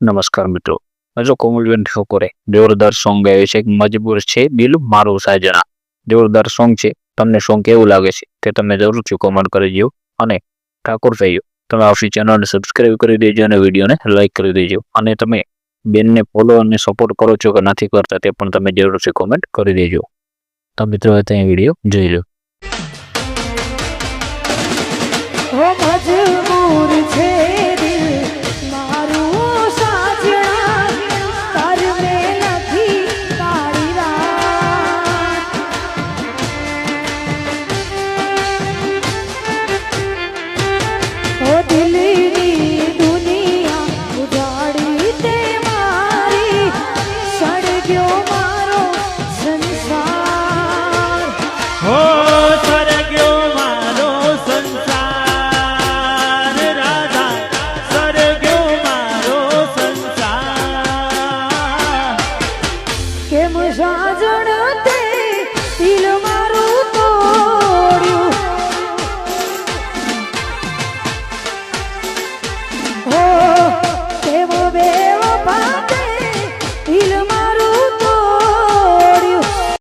નમસ્કાર મિત્રો. હજુ કોમલબેન ઠાકોરે જોરદાર સોંગ ગાયું છે. મજબૂર છે દિલ મારું સાજણા જોરદાર સોંગ છે. તમને સોંગ કેવું લાગે છે તે તમે જરૂરથી કોમેન્ટ કરી દો અને ઠાકોર ભાઈઓ, તમે આપણી ચેનલને સબસ્ક્રાઇબ કરી દેજો અને વિડીયોને લાઇક કરી દેજો. અને તમે બેનને ફોલો અને સપોર્ટ કરો છો કે નથી કરતા તે પણ તમે જરૂરથી કોમેન્ટ કરી દેજો. તો મિત્રો ત્યાં વીડિયો જોઈ લો. સળગ્યો મારો સંસાર. હો સ્વર્ગ્યો મારો સંસાર. રાધા મારો સંસાર. કેમ સાજણ